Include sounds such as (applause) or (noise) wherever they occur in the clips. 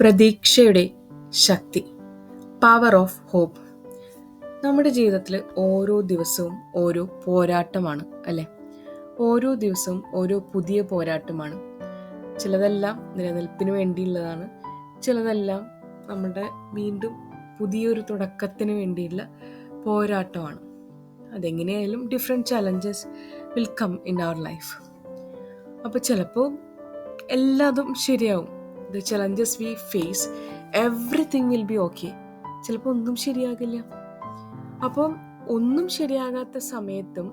പ്രതീക്ഷയുടെ ശക്തി power of hope നമ്മുടെ ജീവിതത്തിൽ ഓരോ ദിവസവും ഓരോ പോരാട്ടമാണ് അല്ലേ? ഓരോ ദിവസവും ഓരോ പുതിയ പോരാട്ടമാണ്. ചിലതെല്ലാം നിലനിൽപ്പിന് വേണ്ടിയുള്ളതാണ്. ചിലതെല്ലാം നമ്മുടെ വീണ്ടും പുതിയൊരു തുടക്കത്തിന് വേണ്ടിയുള്ള പോരാട്ടമാണ്. അതെങ്ങനെയായാലും different challenges will come in our life അപ്പോൾ ചിലപ്പോൾ എല്ലാതും ശരിയാവും. The challenges we face everything will be okay ചിലപ്പോൾ ഒന്നും ശരിയാകില്ല. അപ്പം ഒന്നും ശരിയാകാത്ത സമയത്തും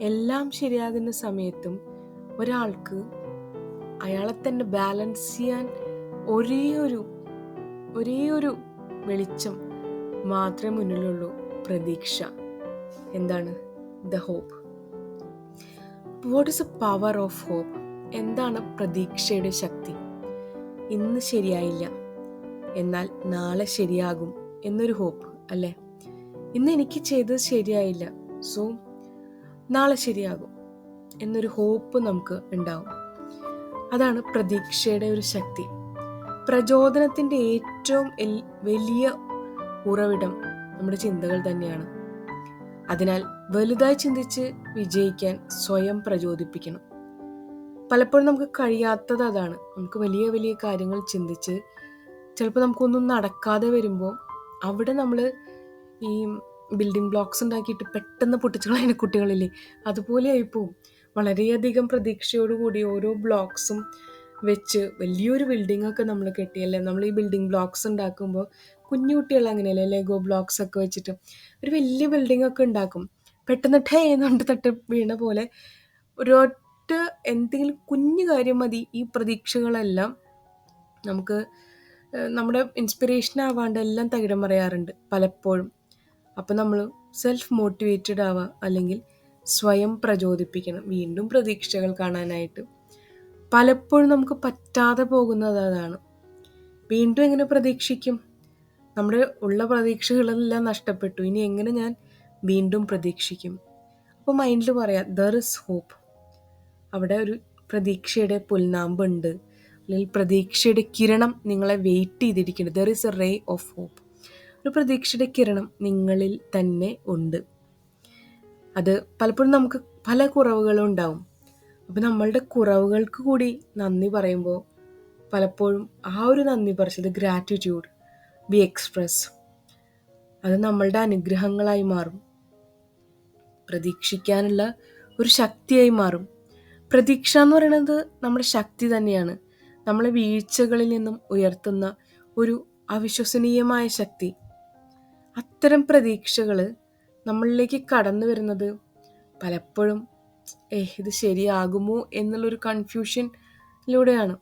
എല്ലാം ശരിയാകുന്ന സമയത്തും ഒരാൾക്ക് അയാളെ തന്നെ ബാലൻസ് ചെയ്യാൻ ഒരേ ഒരു ഒരേ ഒരു വെളിച്ചം മാത്രമേ മുന്നിലുള്ളൂ പ്രതീക്ഷ. എന്താണ്? The hope what is a power of hope എന്താണ് പ്രതീക്ഷയുടെ ശക്തി? ഇന്ന് ശരിയായില്ല. എന്നാൽ നാളെ ശരിയാകും എന്നൊരു ഹോപ്പ് അല്ലേ? ഇന്ന് എനിക്ക് ചെയ്തത് ശരിയായില്ല. സോ നാളെ ശരിയാകും എന്നൊരു ഹോപ്പ് നമുക്ക് ഉണ്ടാവും. അതാണ് പ്രതീക്ഷയുടെ ഒരു ശക്തി. പ്രചോദനത്തിന്റെ ഏറ്റവും വലിയ ഉറവിടം നമ്മുടെ ചിന്തകൾ തന്നെയാണ്. അതിനാൽ വലുതായി ചിന്തിച്ച് വിജയിക്കാൻ സ്വയം പ്രചോദിപ്പിക്കണം. പലപ്പോഴും നമുക്ക് കഴിയാത്തത് അതാണ്. നമുക്ക് വലിയ വലിയ കാര്യങ്ങൾ ചിന്തിച്ച് ചിലപ്പോൾ നമുക്കൊന്നും നടക്കാതെ വരുമ്പോൾ അവിടെ നമ്മൾ ഈ ബിൽഡിംഗ് ബ്ലോക്സ് ഉണ്ടാക്കിയിട്ട് പെട്ടെന്ന് പൊട്ടിച്ചുകളയുന്ന കുട്ടികളില്ലേ അതുപോലെ ആയിപ്പോവും. വളരെയധികം പ്രതീക്ഷയോടുകൂടി ഓരോ ബ്ലോക്സും വെച്ച് വലിയൊരു ബിൽഡിംഗ് ഒക്കെ നമ്മൾ കെട്ടിയല്ലേ? നമ്മൾ ഈ ബിൽഡിംഗ് ബ്ലോക്സ് ഉണ്ടാക്കുമ്പോൾ കുഞ്ഞു അങ്ങനെയല്ലേ ലെഗോ ബ്ലോക്സ് ഒക്കെ വെച്ചിട്ട് ഒരു വലിയ ബിൽഡിംഗ് ഒക്കെ ഉണ്ടാക്കും. പെട്ടെന്ന് ടേ എന്നുണ്ട് തട്ട് വീണ പോലെ ഒരൊറ്റ എന്തെങ്കിലും കുഞ്ഞു കാര്യം മതി ഈ പ്രതീക്ഷകളെല്ലാം നമുക്ക് നമ്മുടെ ഇൻസ്പിറേഷൻ ആവാണ്ട് എല്ലാം തകിടം പറയാറുണ്ട് പലപ്പോഴും. അപ്പോൾ നമ്മൾ സെൽഫ് മോട്ടിവേറ്റഡ് ആവുക അല്ലെങ്കിൽ സ്വയം പ്രചോദിപ്പിക്കണം വീണ്ടും പ്രതീക്ഷകൾ കാണാനായിട്ട്. പലപ്പോഴും നമുക്ക് പറ്റാതെ പോകുന്നത് അതാണ്. വീണ്ടും എങ്ങനെ പ്രതീക്ഷിക്കും? നമ്മുടെ ഉള്ള പ്രതീക്ഷകളെല്ലാം നഷ്ടപ്പെട്ടു. ഇനി എങ്ങനെ ഞാൻ വീണ്ടും പ്രതീക്ഷിക്കും? അപ്പോൾ മൈൻഡിൽ പറയാം ദർ ഇസ് ഹോപ്പ് അവിടെ ഒരു പ്രതീക്ഷയുടെ പുൽനാമ്പുണ്ട്. അല്ലെങ്കിൽ പ്രതീക്ഷയുടെ കിരണം നിങ്ങളെ wait ചെയ്തിരിക്കുന്നുണ്ട് there is a ray of hope ഒരു പ്രതീക്ഷയുടെ കിരണം നിങ്ങളിൽ തന്നെ ഉണ്ട്. അത് പലപ്പോഴും നമുക്ക് പല കുറവുകളും ഉണ്ടാവും. അപ്പോൾ നമ്മളുടെ കുറവുകൾക്ക് കൂടി നന്ദി പറയുമ്പോൾ പലപ്പോഴും ആ ഒരു നന്ദി പറച്ചത് ഗ്രാറ്റിറ്റ്യൂഡ് ബി എക്സ്പ്രസ് അത് നമ്മളുടെ അനുഗ്രഹങ്ങളായി മാറും. പ്രതീക്ഷിക്കാനുള്ള ഒരു ശക്തിയായി മാറും. പ്രതീക്ഷ എന്ന് പറയുന്നത് നമ്മുടെ ശക്തി തന്നെയാണ്. നമ്മളെ വീഴ്ചകളിൽ നിന്നും ഉയർത്തുന്ന ഒരു അവിശ്വസനീയമായ ശക്തി. അത്തരം പ്രതീക്ഷകൾ നമ്മളിലേക്ക് കടന്നു വരുന്നത് പലപ്പോഴും ഏഹ് ഇത് ശരിയാകുമോ? എന്നുള്ളൊരു കൺഫ്യൂഷനിലൂടെയാണ്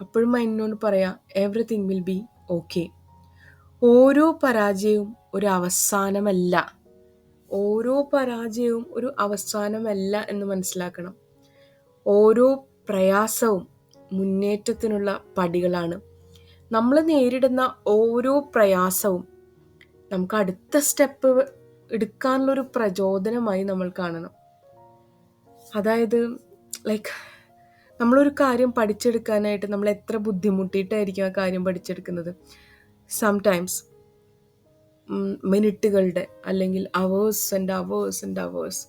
അപ്പോഴും മൈനോട് പറയാം എവറിത്തിങ് വിൽ ബി ഓക്കെ ഓരോ പരാജയവും ഒരു അവസാനമല്ല. ഓരോ പരാജയവും ഒരു അവസാനമല്ല എന്ന് മനസ്സിലാക്കണം. ഓരോ പ്രയാസവും മുന്നേറ്റത്തിനുള്ള പടികളാണ്. നമ്മൾ നേരിടുന്ന ഓരോ പ്രയാസവും നമുക്ക് അടുത്ത സ്റ്റെപ്പ് എടുക്കാനുള്ളൊരു പ്രചോദനമായി നമ്മൾ കാണണം. അതായത് ലൈക്ക് നമ്മളൊരു കാര്യം പഠിച്ചെടുക്കാനായിട്ട് നമ്മൾ എത്ര ബുദ്ധിമുട്ടിയിട്ടായിരിക്കും ആ കാര്യം പഠിച്ചെടുക്കുന്നത്? സംടൈംസ് മിനിറ്റുകളുടെ അല്ലെങ്കിൽ hours and hours and hours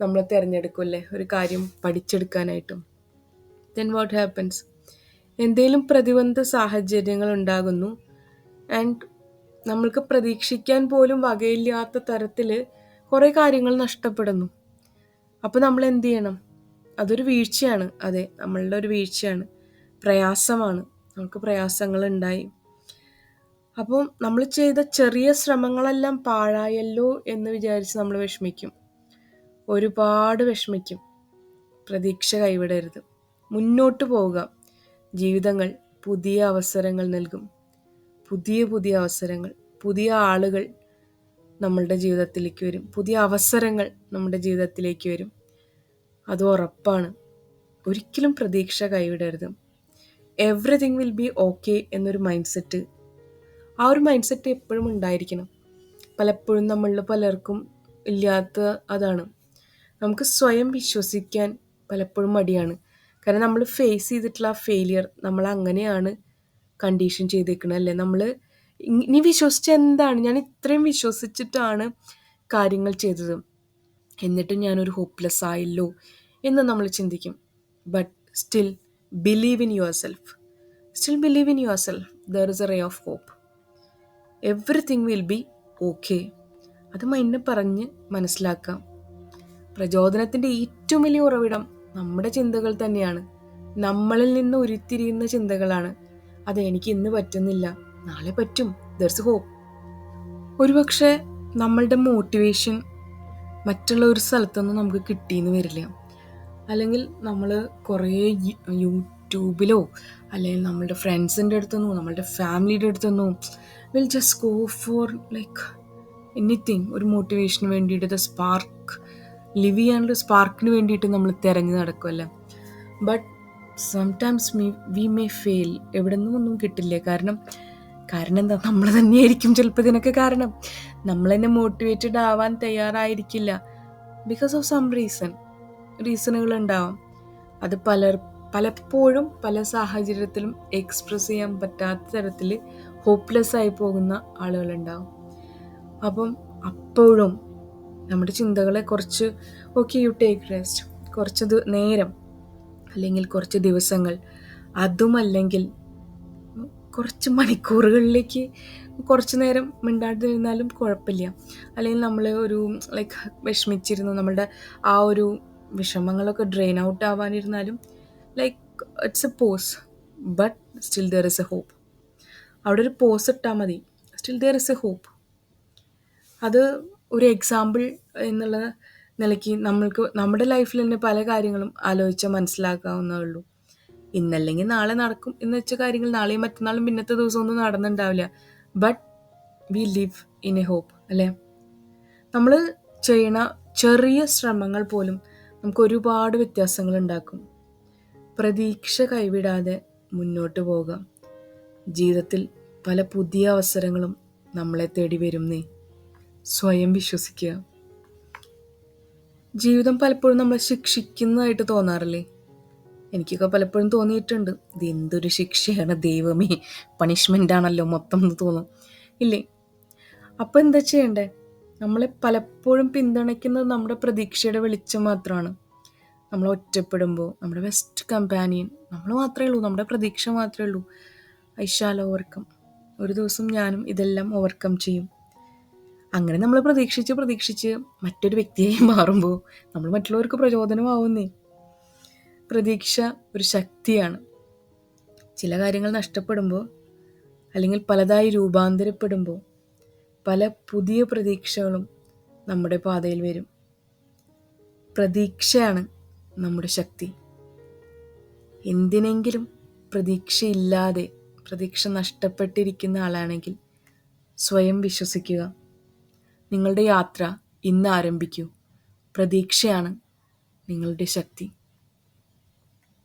നമ്മൾ തിരഞ്ഞെടുക്കുമല്ലേ? ഒരു കാര്യം പഠിച്ചെടുക്കാനായിട്ടും. ദെൻ വാട്ട് ഹാപ്പൻസ് എന്തെങ്കിലും പ്രതിബന്ധ സാഹചര്യങ്ങൾ ഉണ്ടാകുന്നു. ആൻഡ് നമ്മൾക്ക് പ്രതീക്ഷിക്കാൻ പോലും വകയില്ലാത്ത തരത്തിൽ കുറേ കാര്യങ്ങൾ നഷ്ടപ്പെടുന്നു. അപ്പോൾ നമ്മൾ എന്ത് ചെയ്യണം? അതൊരു വീഴ്ചയാണ്. അതെ നമ്മളുടെ ഒരു വീഴ്ചയാണ്. പ്രയാസമാണ്. നമുക്ക് പ്രയാസങ്ങൾ ഉണ്ടായി അപ്പം നമ്മൾ ചെയ്ത ചെറിയ ശ്രമങ്ങളെല്ലാം പാഴായല്ലോ എന്ന് വിചാരിച്ച് നമ്മൾ വിഷമിക്കും. ഒരുപാട് വിഷമിക്കും. പ്രതീക്ഷ കൈവിടരുത്. മുന്നോട്ട് പോവുക. ജീവിതങ്ങൾ പുതിയ അവസരങ്ങൾ നൽകും. പുതിയ പുതിയ അവസരങ്ങൾ പുതിയ ആളുകൾ നമ്മളുടെ ജീവിതത്തിലേക്ക് വരും. പുതിയ അവസരങ്ങൾ നമ്മുടെ ജീവിതത്തിലേക്ക് വരും. അത് ഉറപ്പാണ്. ഒരിക്കലും പ്രതീക്ഷ കൈവിടരുത്. എവറിഥിങ് വിൽ ബി ഓക്കെ എന്നൊരു മൈൻഡ് സെറ്റ് ആ ഒരു മൈൻഡ് സെറ്റ് എപ്പോഴും ഉണ്ടായിരിക്കണം. പലപ്പോഴും നമ്മളിൽ പലർക്കും ഇല്ലാത്ത അതാണ്. നമുക്ക് സ്വയം വിശ്വസിക്കാൻ പലപ്പോഴും മടിയാണ്. കാരണം നമ്മൾ ഫേസ് ചെയ്തിട്ടുള്ള ആ ഫെയിലിയർ നമ്മൾ അങ്ങനെയാണ് കണ്ടീഷൻ ചെയ്തേക്കുന്നത് അല്ലേ? നമ്മൾ ഇനി വിശ്വസിച്ച എന്താണ്? ഞാൻ ഇത്രയും വിശ്വസിച്ചിട്ടാണ് കാര്യങ്ങൾ ചെയ്തത്. എന്നിട്ടും ഞാനൊരു ഹോപ്പ്ലെസ് ആയല്ലോ എന്ന് നമ്മൾ ചിന്തിക്കും. But still believe in yourself still believe in yourself there is a ray of hope everything will be okay അത് മൈൻഡിനെ പറഞ്ഞ് മനസ്സിലാക്കാം. പ്രചോദനത്തിന്റെ ഏറ്റവും വലിയ ഉറവിടം നമ്മുടെ ചിന്തകൾ തന്നെയാണ്. നമ്മളിൽ നിന്ന് ഉരുത്തിരിയുന്ന ചിന്തകളാണ്. അത് എനിക്ക് ഇന്ന് പറ്റുന്നില്ല. നാളെ പറ്റും. ദർസ് ഹോപ്പ് ഒരുപക്ഷെ നമ്മളുടെ മോട്ടിവേഷൻ മറ്റുള്ള ഒരു സ്ഥലത്തൊന്നും നമുക്ക് കിട്ടിയെന്ന് വരില്ല. അല്ലെങ്കിൽ നമ്മൾ കുറേ യൂട്യൂബിലോ അല്ലെങ്കിൽ നമ്മളുടെ ഫ്രണ്ട്സിന്റെ അടുത്തുനിന്നോ നമ്മളുടെ ഫാമിലിയുടെ അടുത്തുനിന്നോ will just go for like anything ഒരു മോട്ടിവേഷന് വേണ്ടിയിട്ട് ദ സ്പാർക്ക് ലിവ് ചെയ്യാനുള്ള സ്പാർക്കിന് വേണ്ടിയിട്ട് നമ്മൾ തിരഞ്ഞു നടക്കുമല്ലോ but sometimes me we may fail എവിടെ നിന്നും ഒന്നും കിട്ടില്ല. കാരണം കാരണം എന്താ? നമ്മൾ തന്നെയായിരിക്കും ചിലപ്പോൾ ഇതിനൊക്കെ കാരണം. നമ്മൾ തന്നെ മോട്ടിവേറ്റഡ് ആവാൻ തയ്യാറായിരിക്കില്ല. ബിക്കോസ് ഓഫ് സം റീസൺ റീസണുകൾ ഉണ്ടാവാം. അത് പലർ പലപ്പോഴും പല സാഹചര്യത്തിലും എക്സ്പ്രസ് ചെയ്യാൻ പറ്റാത്ത തരത്തിൽ ഹോപ്പ്ലെസ് ആയി പോകുന്ന ആളുകളുണ്ടാവും അപ്പം അപ്പോഴും നമ്മുടെ ചിന്തകളെ കുറച്ച് ഓക്കെ യു ടേക്ക് റെസ്റ്റ് കുറച്ച് നേരം അല്ലെങ്കിൽ കുറച്ച് ദിവസങ്ങൾ. അതുമല്ലെങ്കിൽ കുറച്ച് മണിക്കൂറുകളിലേക്ക് കുറച്ച് നേരം മിണ്ടാതിരുന്നാലും കുഴപ്പമില്ല. അല്ലെങ്കിൽ നമ്മൾ ഒരു ലൈക്ക് വിഷമിച്ചിരുന്നു. നമ്മളുടെ ആ ഒരു വിഷമങ്ങളൊക്കെ drain out ആവാനിരുന്നാലും like it's a pause but still there is a hope അവിടെ ഒരു പോസ് ഇട്ടാൽ മതി. Still there is a hope അത് ഒരു എക്സാമ്പിൾ എന്നുള്ള നിലയ്ക്ക് നമ്മൾക്ക് നമ്മുടെ ലൈഫിൽ തന്നെ പല കാര്യങ്ങളും ആലോചിച്ചാൽ മനസ്സിലാക്കാവുന്നേ ഉള്ളൂ ഇന്നല്ലെങ്കിൽ നാളെ നടക്കും എന്ന് വെച്ച കാര്യങ്ങൾ നാളെയും മറ്റന്നാളും പിന്നത്തെ ദിവസമൊന്നും നടന്നിട്ടുണ്ടാവില്ല but we live in a hope അല്ലേ? നമ്മൾ ചെയ്യണ ചെറിയ ശ്രമങ്ങൾ പോലും നമുക്ക് ഒരുപാട് വ്യത്യാസങ്ങൾ ഉണ്ടാക്കും. പ്രതീക്ഷ കൈവിടാതെ മുന്നോട്ട് പോകാം. ജീവിതത്തിൽ പല പുതിയ അവസരങ്ങളും നമ്മളെ തേടി വരുന്നേ. സ്വയം വിശ്വസിക്കുക. ജീവിതം പലപ്പോഴും നമ്മളെ ശിക്ഷിക്കുന്നതായിട്ട് തോന്നാറില്ലേ? എനിക്കൊക്കെ പലപ്പോഴും തോന്നിയിട്ടുണ്ട്. ഇത് എന്തൊരു ശിക്ഷയാണ് ദൈവമേ. പണിഷ്മെന്റ് ആണല്ലോ മൊത്തം എന്ന് തോന്നും. ഇല്ലേ? അപ്പോൾ എന്താ ചെയ്യണ്ടേ? നമ്മളെ പലപ്പോഴും പിന്തുണയ്ക്കുന്നത് നമ്മുടെ പ്രതീക്ഷയുടെ വെളിച്ചം മാത്രമാണ്. നമ്മൾ ഒറ്റപ്പെടുമ്പോൾ നമ്മുടെ ബെസ്റ്റ് കമ്പാനിയൻ നമ്മൾ മാത്രമേ ഉള്ളൂ. നമ്മുടെ പ്രതീക്ഷ മാത്രമേ ഉള്ളൂ. ഐശാല ഓവർകം ഒരു ദിവസം ഞാനും ഇതെല്ലാം ഓവർകം ചെയ്യും. അങ്ങനെ നമ്മൾ പ്രതീക്ഷിച്ച് പ്രതീക്ഷിച്ച് മറ്റൊരു വ്യക്തിയായി (laughs) മാറുമ്പോൾ നമ്മൾ മറ്റുള്ളവർക്ക് പ്രചോദനമാവുന്നേ. പ്രതീക്ഷ ഒരു ശക്തിയാണ്. ചില കാര്യങ്ങൾ നഷ്ടപ്പെടുമ്പോൾ അല്ലെങ്കിൽ പലതായി രൂപാന്തരപ്പെടുമ്പോൾ പല പുതിയ പ്രതീക്ഷകളും നമ്മുടെ പാതയിൽ വരും. പ്രതീക്ഷയാണ് നമ്മുടെ ശക്തി. എന്തിനെങ്കിലും പ്രതീക്ഷയില്ലാതെ പ്രതീക്ഷ നഷ്ടപ്പെട്ടിരിക്കുന്ന ആളാണെങ്കിൽ സ്വയം വിശ്വസിക്കുക. നിങ്ങളുടെ യാത്ര ഇന്ന് ആരംഭിക്കൂ പ്രതീക്ഷയാണ് നിങ്ങളുടെ ശക്തി.